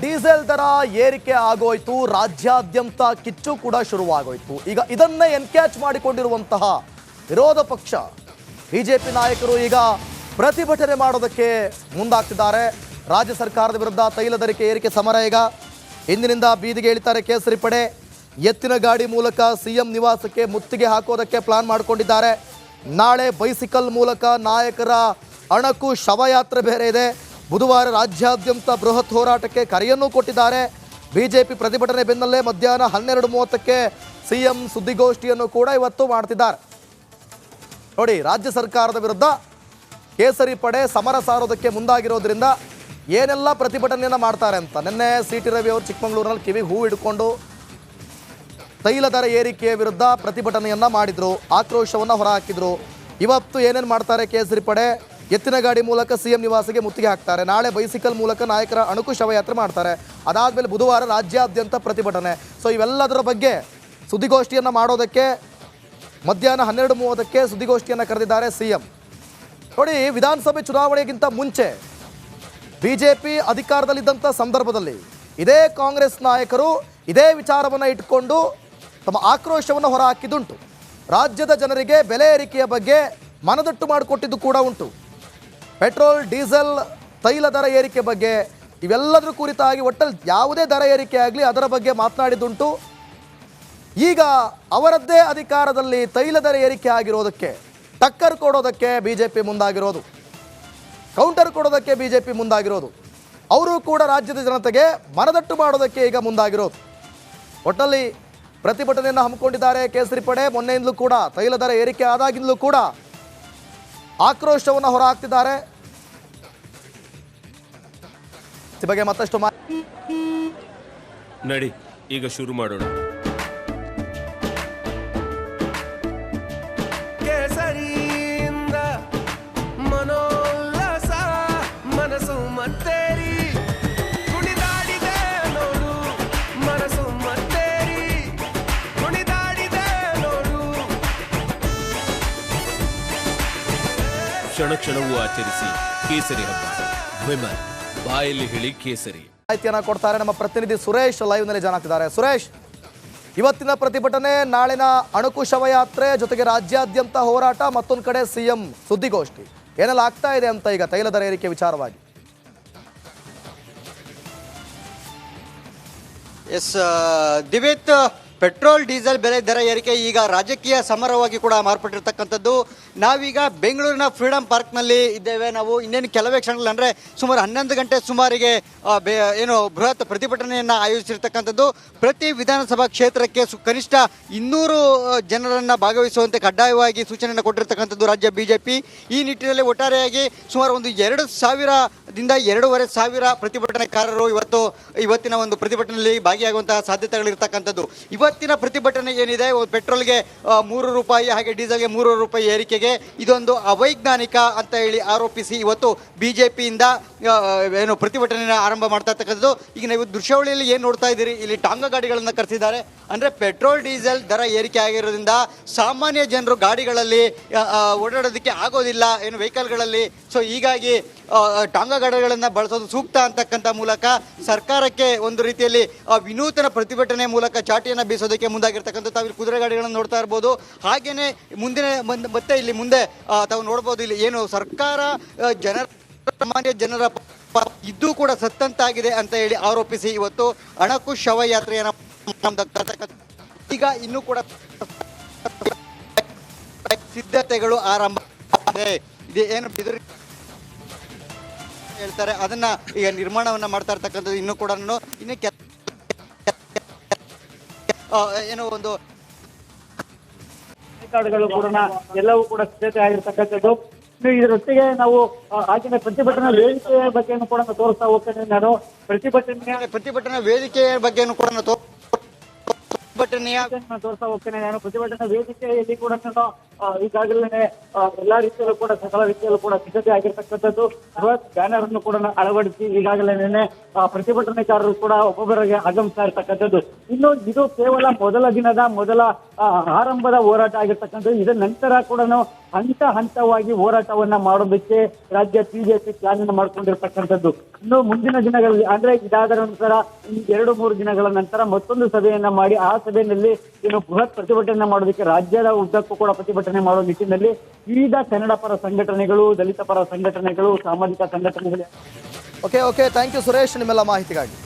Diesel ದರ ಏರಿಕೆ ಆಗೋಯ್ತು. ರಾಜ್ಯಾದ್ಯಂತ ಕಿಚ್ಚು ಕೂಡ ಶುರುವಾಗೋಯ್ತು. ಈಗ ಇದನ್ನೇ ಎನ್ಕ್ಯಾಚ್ ಮಾಡಿಕೊಂಡಿರುವಂತಹ ವಿರೋಧ ಪಕ್ಷ, ಬಿಜೆಪಿ ನಾಯಕರು ಈಗ ಪ್ರತಿಭಟನೆ ಮಾಡೋದಕ್ಕೆ ಮುಂದಾಗ್ತಿದ್ದಾರೆ. ರಾಜ್ಯ ಸರ್ಕಾರದ ವಿರುದ್ಧ ತೈಲ ದರಿಕೆ ಏರಿಕೆ ಸಮರ ಈಗ. ಇಂದಿನಿಂದ ಬೀದಿಗೆ ಇಳಿತಾರೆ ಕೇಸರಿ ಪಡೆ. ಎತ್ತಿನ ಗಾಡಿ ಮೂಲಕ ಸಿಎಂ ನಿವಾಸಕ್ಕೆ ಮುತ್ತಿಗೆ ಹಾಕೋದಕ್ಕೆ ಪ್ಲಾನ್ ಮಾಡಿಕೊಂಡಿದ್ದಾರೆ. ನಾಳೆ ಬೈಸಿಕಲ್ ಮೂಲಕ ನಾಯಕರ ಅಣಕು ಶವಯಾತ್ರೆ ಬೇರೆ ಇದೆ. ಬುಧವಾರ ರಾಜ್ಯಾದ್ಯಂತ ಬೃಹತ್ ಹೋರಾಟಕ್ಕೆ ಕರೆಯನ್ನೂ ಕೊಟ್ಟಿದ್ದಾರೆ. ಬಿಜೆಪಿ ಪ್ರತಿಭಟನೆ ಬೆನ್ನಲ್ಲೇ ಮಧ್ಯಾಹ್ನ ಹನ್ನೆರಡು ಮೂವತ್ತಕ್ಕೆ ಸಿಎಂ ಸುದ್ದಿಗೋಷ್ಠಿಯನ್ನು ಕೂಡ ಇವತ್ತು ಮಾಡ್ತಿದ್ದಾರೆ. ನೋಡಿ, ರಾಜ್ಯ ಸರ್ಕಾರದ ವಿರುದ್ಧ ಕೇಸರಿ ಪಡೆ ಸಮರ ಸಾರೋದಕ್ಕೆ ಮುಂದಾಗಿರೋದ್ರಿಂದ ಏನೆಲ್ಲ ಪ್ರತಿಭಟನೆಯನ್ನು ಮಾಡ್ತಾರೆ ಅಂತ. ನಿನ್ನೆ ಸಿ ಟಿ ರವಿ ಅವರು ಚಿಕ್ಕಮಗಳೂರಿನಲ್ಲಿ ಕಿವಿ ಹೂ ಹಿಡ್ಕೊಂಡು ತೈಲ ದರ ಏರಿಕೆಯ ವಿರುದ್ಧ ಪ್ರತಿಭಟನೆಯನ್ನ ಮಾಡಿದ್ರು, ಆಕ್ರೋಶವನ್ನ ಹೊರಹಾಕಿದ್ರು. ಇವತ್ತು ಏನೇನು ಮಾಡ್ತಾರೆ ಕೇಸರಿ ಪಡೆ? ಎತ್ತಿನ ಗಾಡಿ ಮೂಲಕ ಸಿಎಂ ನಿವಾಸಿಗೆ ಮುತ್ತಿಗೆ ಹಾಕ್ತಾರೆ. ನಾಳೆ ಬೈಸಿಕಲ್ ಮೂಲಕ ನಾಯಕರ ಅಣುಕು ಶವಯಾತ್ರೆ ಮಾಡ್ತಾರೆ. ಅದಾದ್ಮೇಲೆ ಬುಧವಾರ ರಾಜ್ಯಾದ್ಯಂತ ಪ್ರತಿಭಟನೆ. ಸೊ ಇವೆಲ್ಲದರ ಬಗ್ಗೆ ಸುದ್ದಿಗೋಷ್ಠಿಯನ್ನು ಮಾಡೋದಕ್ಕೆ ಮಧ್ಯಾಹ್ನ ಹನ್ನೆರಡು ಮೂವತ್ತಕ್ಕೆ ಸುದ್ದಿಗೋಷ್ಠಿಯನ್ನು ಕರೆದಿದ್ದಾರೆ ಸಿಎಂ. ನೋಡಿ, ವಿಧಾನಸಭೆ ಚುನಾವಣೆಗಿಂತ ಮುಂಚೆ ಬಿಜೆಪಿ ಅಧಿಕಾರದಲ್ಲಿದ್ದಂಥ ಸಂದರ್ಭದಲ್ಲಿ ಇದೇ ಕಾಂಗ್ರೆಸ್ ನಾಯಕರು ಇದೇ ವಿಚಾರವನ್ನು ಇಟ್ಕೊಂಡು ತಮ್ಮ ಆಕ್ರೋಶವನ್ನು ಹೊರಹಾಕಿದ್ದುಂಟು. ರಾಜ್ಯದ ಜನರಿಗೆ ಬೆಲೆ ಏರಿಕೆಯ ಬಗ್ಗೆ ಮನದಟ್ಟು ಮಾಡಿಕೊಟ್ಟಿದ್ದು ಕೂಡ ಉಂಟು. ಪೆಟ್ರೋಲ್, ಡೀಸೆಲ್, ತೈಲ ದರ ಏರಿಕೆ ಬಗ್ಗೆ ಇವೆಲ್ಲದರ ಕುರಿತಾಗಿ ಒಟ್ಟಲ್ಲಿ ಯಾವುದೇ ದರ ಏರಿಕೆ ಆಗಲಿ ಅದರ ಬಗ್ಗೆ ಮಾತನಾಡಿದ್ದುಂಟು. ಈಗ ಅವರದ್ದೇ ಅಧಿಕಾರದಲ್ಲಿ ತೈಲ ದರ ಏರಿಕೆ ಆಗಿರೋದಕ್ಕೆ, ಟಕ್ಕರ್ ಕೊಡೋದಕ್ಕೆ ಬಿಜೆಪಿ ಮುಂದಾಗಿರೋದು, ಕೌಂಟರ್ ಕೊಡೋದಕ್ಕೆ ಬಿಜೆಪಿ ಮುಂದಾಗಿರೋದು, ಅವರು ಕೂಡ ರಾಜ್ಯದ ಜನತೆಗೆ ಮನದಟ್ಟು ಮಾಡೋದಕ್ಕೆ ಈಗ ಮುಂದಾಗಿರೋದು. ಒಟ್ಟಲ್ಲಿ ಪ್ರತಿಭಟನೆಯನ್ನು ಹಮ್ಮಿಕೊಂಡಿದ್ದಾರೆ ಕೇಸರಿ ಪಡೆ ಮೊನ್ನೆಯಿಂದಲೂ ಕೂಡ ತೈಲ ದರ ಏರಿಕೆ ಆದಾಗಿಂದಲೂ ಕೂಡ ಆಕ್ರೋಶವನ್ನು ಹೊರಹಾಕ್ತಿದ್ದಾರೆ. ಬಗ್ಗೆ ಮತ್ತಷ್ಟು ನಡಿ ಈಗ ಶುರು ಮಾಡೋಣ. ಕ್ಷಣ ಕ್ಷಣವೂ ಆಚರಿಸಿ ಕೇಸರಿ ಹಬ್ಬ. ವಿಮಲ್ ಬಾಯಲ್ಲಿ ಹೇಳಿ ಕೇಸರಿ. ಮಾಹಿತಿಯನ್ನ ಕೊಡ್ತಾರೆ ನಮ್ಮ ಪ್ರತಿನಿಧಿ ಸುರೇಶ್ ಲೈವ್ನಲ್ಲಿ ಜಾಯ್ನ್ ಆಗ್ತಿದ್ದಾರೆ. ಸುರೇಶ್ ಇವತ್ತಿನ ಪ್ರತಿಭಟನೆ ನಾಳಿನ ಅಣುಕು ಶವಯಾತ್ರೆ ಜೊತೆಗೆ ರಾಜ್ಯಾದ್ಯಂತ ಹೋರಾಟ ಮತ್ತೊಂದು ಕಡೆ ಸಿಎಂ ಸುದ್ದಿಗೋಷ್ಠಿ. ಏನೆಲ್ಲ ಆಗ್ತಾ ಇದೆ ಅಂತ ಈಗ ತೈಲ ದರ ಏರಿಕೆ ವಿಚಾರವಾಗಿ. ಎಸ್ ದಿವಿತ್ ಪೆಟ್ರೋಲ್, ಡೀಸೆಲ್ ಬೆಲೆ ದರ ಏರಿಕೆ ಈಗ ರಾಜಕೀಯ ಸಮರವಾಗಿ ಕೂಡ ಮಾರ್ಪಟ್ಟಿರ್ತಕ್ಕಂಥದ್ದು. ನಾವೀಗ ಬೆಂಗಳೂರಿನ ಫ್ರೀಡಂ ಪಾರ್ಕ್ನಲ್ಲಿ ಇದ್ದೇವೆ. ನಾವು ಇನ್ನೇನು ಕೆಲವೇ ಕ್ಷಣಗಳು ಅಂದರೆ ಸುಮಾರು ಹನ್ನೊಂದು ಗಂಟೆ ಸುಮಾರಿಗೆ ಏನು ಬೃಹತ್ ಪ್ರತಿಭಟನೆಯನ್ನು ಆಯೋಜಿಸಿರ್ತಕ್ಕಂಥದ್ದು. ಪ್ರತಿ ವಿಧಾನಸಭಾ ಕ್ಷೇತ್ರಕ್ಕೆ ಸು, ಕನಿಷ್ಠ ಇನ್ನೂರು ಜನರನ್ನು ಭಾಗವಹಿಸುವಂತೆ ಕಡ್ಡಾಯವಾಗಿ ಸೂಚನೆಯನ್ನು ಕೊಟ್ಟಿರ್ತಕ್ಕಂಥದ್ದು ರಾಜ್ಯ ಬಿಜೆಪಿ. ಈ ನಿಟ್ಟಿನಲ್ಲಿ ಒಟ್ಟಾರೆಯಾಗಿ ಸುಮಾರು ಒಂದು ಎರಡು ಸಾವಿರದಿಂದ ಎರಡೂವರೆ ಸಾವಿರ ಪ್ರತಿಭಟನೆಕಾರರು ಇವತ್ತು, ಇವತ್ತಿನ ಒಂದು ಪ್ರತಿಭಟನೆಯಲ್ಲಿ ಭಾಗಿಯಾಗುವಂತಹ ಸಾಧ್ಯತೆಗಳಿರ್ತಕ್ಕಂಥದ್ದು. ಇವತ್ತಿನ ಪ್ರತಿಭಟನೆ ಏನಿದೆ? ಪೆಟ್ರೋಲ್ಗೆ ಮೂರು ರೂಪಾಯಿ, ಹಾಗೆ ಡೀಸೆಲ್ಗೆ ಮೂರು ರೂಪಾಯಿ ಏರಿಕೆಗೆ ಇದೊಂದು ಅವೈಜ್ಞಾನಿಕ ಅಂತ ಹೇಳಿ ಆರೋಪಿಸಿ ಇವತ್ತು ಬಿಜೆಪಿಯಿಂದ ಏನು ಪ್ರತಿಭಟನೆಯನ್ನು ಆರಂಭ ಮಾಡ್ತಾ ಇರ್ತಕ್ಕಂಥದ್ದು. ಈಗ ನೀವು ದೃಶ್ಯಾವಳಿಯಲ್ಲಿ ಏನು ನೋಡ್ತಾ ಇದ್ದೀರಿ? ಇಲ್ಲಿ ಟಾಂಗ ಗಾಡಿಗಳನ್ನು ಕರೆಸಿದ್ದಾರೆ. ಅಂದರೆ ಪೆಟ್ರೋಲ್, ಡೀಸೆಲ್ ದರ ಏರಿಕೆ ಆಗಿರೋದ್ರಿಂದ ಸಾಮಾನ್ಯ ಜನರು ಗಾಡಿಗಳಲ್ಲಿ ಓಡಾಡೋದಕ್ಕೆ ಆಗೋದಿಲ್ಲ. ಏನು ವೆಹಿಕಲ್ಗಳಲ್ಲಿ ಸೊ ಹೀಗಾಗಿ ಆ, ಟಾಂಗ ಗಾಡಿಗಳನ್ನು ಬಳಸೋದು ಸೂಕ್ತ ಅಂತಕ್ಕಂಥ ಮೂಲಕ ಸರ್ಕಾರಕ್ಕೆ ಒಂದು ರೀತಿಯಲ್ಲಿ ವಿನೂತನ ಪ್ರತಿಭಟನೆ ಮೂಲಕ ಚಾಟಿಯನ್ನು ಬೀಸೋದಕ್ಕೆ ಮುಂದಾಗಿರ್ತಕ್ಕಂಥ ತಾವು ಇಲ್ಲಿ ಕುದುರೆ ಗಾಡಿಗಳನ್ನು ನೋಡ್ತಾ ಇರ್ಬೋದು. ಹಾಗೆಯೇ ಮುಂದಿನ ಮುಂದೆ- ಮತ್ತೆ ಇಲ್ಲಿ ಮುಂದೆ ತಾವು ನೋಡ್ಬೋದು ಇಲ್ಲಿ ಏನು ಸರ್ಕಾರ ಜನ ಸಾಮಾನ್ಯ ಜನರ ಇದ್ದು ಕೂಡ ಸತ್ತಂತಾಗಿದೆ ಅಂತ ಹೇಳಿ ಆರೋಪಿಸಿ ಇವತ್ತು ಅಣಕು ಶವಯಾತ್ರೆಯನ್ನು ಈಗ ಇನ್ನೂ ಕೂಡ ಸಿದ್ಧತೆಗಳು ಆರಂಭ ಇದೆ ಏನು ಹೇಳ್ತಾರೆ ಅದನ್ನ ಈಗ ನಿರ್ಮಾಣವನ್ನ ಮಾಡ್ತಾ ಇರ್ತಕ್ಕಂಥದ್ದು ಇನ್ನು ಕೂಡ ಇನ್ನು ಏನೋ ಒಂದು ಕಾರ್ಡ್ಗಳು ಕೂಡ ಎಲ್ಲವೂ ಕೂಡ ಸಿದ್ಧತೆ ಆಗಿರ್ತಕ್ಕಂಥದ್ದು. ಇದರೊಟ್ಟಿಗೆ ನಾವು ಆಗಿನ ಪ್ರತಿಭಟನಾ ವೇದಿಕೆಯ ಬಗ್ಗೆಯನ್ನು ಕೂಡ ತೋರಿಸ್ತಾ ಹೋಗ್ತೇನೆ ನಾನು. ಪ್ರತಿಭಟನೆಯ ಪ್ರತಿಭಟನಾ ವೇದಿಕೆಯ ಬಗ್ಗೆ ಕೂಡ ತೋರಿಸ್ತಾ ಹೋಗ್ತೇನೆ ನಾನು. ಪ್ರತಿಭಟನಾ ವೇದಿಕೆಯಲ್ಲಿ ಕೂಡ ನಾನು ಈಗಾಗಲೇ ಎಲ್ಲಾ ರೀತಿಯಲ್ಲೂ ಕೂಡ, ಸಕಲ ರೀತಿಯಲ್ಲೂ ಕೂಡ ಸಿದ್ಧತೆ ಆಗಿರ್ತಕ್ಕಂಥದ್ದು. ಬೃಹತ್ ಬ್ಯಾನರ್ ಅನ್ನು ಕೂಡ ಅಳವಡಿಸಿ, ಈಗಾಗಲೇ ಪ್ರತಿಭಟನೆಕಾರರು ಕೂಡ ಒಬ್ಬೊಬ್ಬರಿಗೆ ಆಗಮಿಸ್ತಾ ಇರ್ತಕ್ಕಂಥದ್ದು. ಇನ್ನು ಇದು ಕೇವಲ ಮೊದಲ ದಿನದ, ಮೊದಲ ಆರಂಭದ ಹೋರಾಟ ಆಗಿರ್ತಕ್ಕಂಥದ್ದು. ಇದರ ನಂತರ ಕೂಡ ಹಂತ ಹಂತವಾಗಿ ಹೋರಾಟವನ್ನ ಮಾಡೋದಕ್ಕೆ ರಾಜ್ಯ ಬಿಜೆಪಿ ಪ್ಲಾನ್ ಅನ್ನು ಮಾಡ್ಕೊಂಡಿರ್ತಕ್ಕಂಥದ್ದು. ಇನ್ನು ಮುಂದಿನ ದಿನಗಳಲ್ಲಿ, ಅಂದ್ರೆ ಇದಾದ ನಂತರ ಎರಡು ಮೂರು ದಿನಗಳ ನಂತರ ಮತ್ತೊಂದು ಸಭೆಯನ್ನ ಮಾಡಿ, ಆ ಸಭೆಯಲ್ಲಿ ಇನ್ನು ಬೃಹತ್ ಪ್ರತಿಭಟನೆ ಮಾಡೋದಕ್ಕೆ ರಾಜ್ಯದ ಉದ್ದಕ್ಕೂ ಕೂಡ ಪ್ರತಿಭಟನೆ ಮಾಡುವ ನಿಟ್ಟಿನಲ್ಲಿ ವಿವಿಧ ಕನ್ನಡ ಪರ ಸಂಘಟನೆಗಳು, ದಲಿತ ಪರ ಸಂಘಟನೆಗಳು, ಸಾಮಾಜಿಕ ಸಂಘಟನೆಗಳು. Okay okay thank you Suresh ನಿಮ್ಮೆಲ್ಲ ಮಾಹಿತಿಗಾಗಿ.